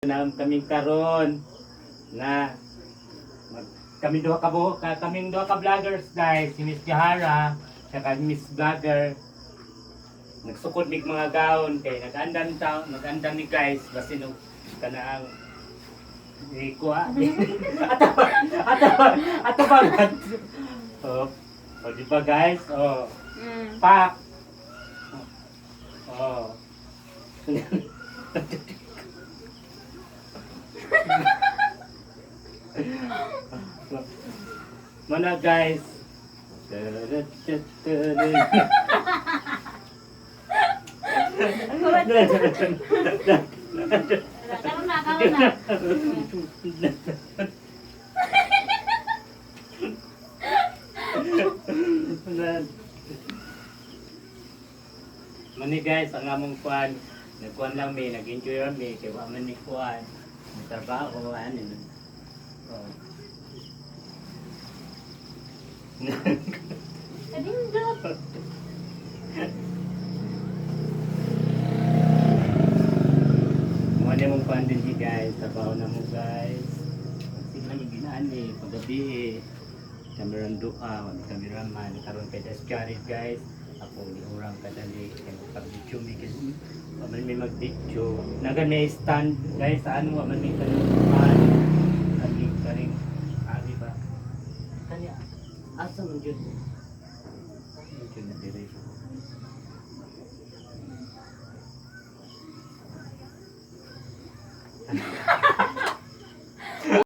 na kaming karon na mag, kami duha ka buho ka kaming duha ka vloggers guys si Miss Jahara saka Miss Vlogger nagsukod mig mga gaon kay nag-andam ta nag-andam ni guys basi no kana ang Ikuha. Atawa, atawa, atawa. Oh, oh, di ba guys? Oh, Mm. pak. Oh. Mana guys? Na. Mani guys, ang among kuan, nagkuan lang mi, nag-enjoy lang mi, kaya man ni kuan, may trabaho, ano. Oh. Kadindot. Mga na mong kuan din si guys, trabaho na mo guys. Sila yung ginani, paggabi eh. Kameran duha, wala kameraman, karon kay Descharit guys. Ako ni urang kadali, kay pag-video mi waman may mag-video. Nagan may stand guys, sa ano waman may kanuman. Kani karing ari ba? Kanya asa man jud? Jud na dire.